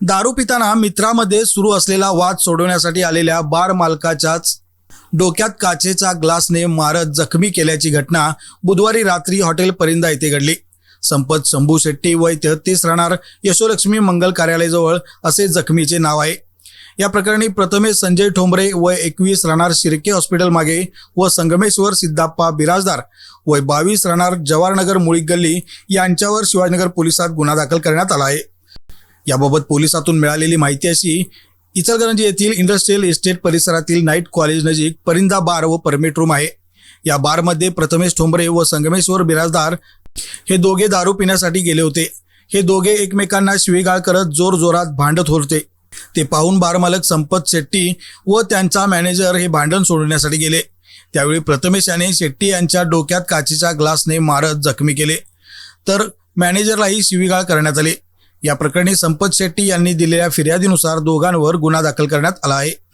दारू पिताना मित्रामध्ये सुरू असलेला वाद सोडवण्यासाठी आलेल्या बार मालकाच्याच डोक्यात काचेचा ग्लासने मारत जखमी केल्याची घटना बुधवारी रात्री हॉटेल परिंदा येथे घडली. संपत शंभू शेट्टी वय तेहतीस राहणार यशोलक्ष्मी मंगल कार्यालयाजवळ असे जखमीचे नाव आहे. या प्रकरणी प्रथमेश संजय ठोंबरे वय एकवीस राहणार शिर्के हॉस्पिटल मागे व संगमेश्वर सिद्धाप्पा बिराजदार वय बावीस राहणार जवाहरनगर मुळी गल्ली यांच्यावर शिवाजीनगर पोलिसात गुन्हा दाखल करण्यात आला आहे. याबाबत पोलिसातून मिळालेली माहिती अशी इचलकरंजी येथील इंडस्ट्रियल इस्टेट परिसरातील नाईट कॉलेज नजीक परिंदा बार व परमिट रूम आहे. या बारमध्ये प्रथमेश ठोंबरे व संगमेश्वर बिराजदार हे दोघे दारू पिण्यासाठी गेले होते. हे दोघे एकमेकांना शिवीगाळ करत जोर जोरात भांडत होते. ते पाहून बारमालक संपत शेट्टी व त्यांचा मॅनेजर हे भांडण सोडवण्यासाठी गेले. त्यावेळी प्रथमेश याने शेट्टी यांच्या डोक्यात काचेच्या ग्लासने मारत जखमी केले. तर मॅनेजरलाही शिवीगाळ करण्यात आली. या प्रकरणी संपत शेट्टी यांनी दिलेल्या फिर्यादीनुसार दोघांवर गुन्हा दाखल करण्यात आला आहे.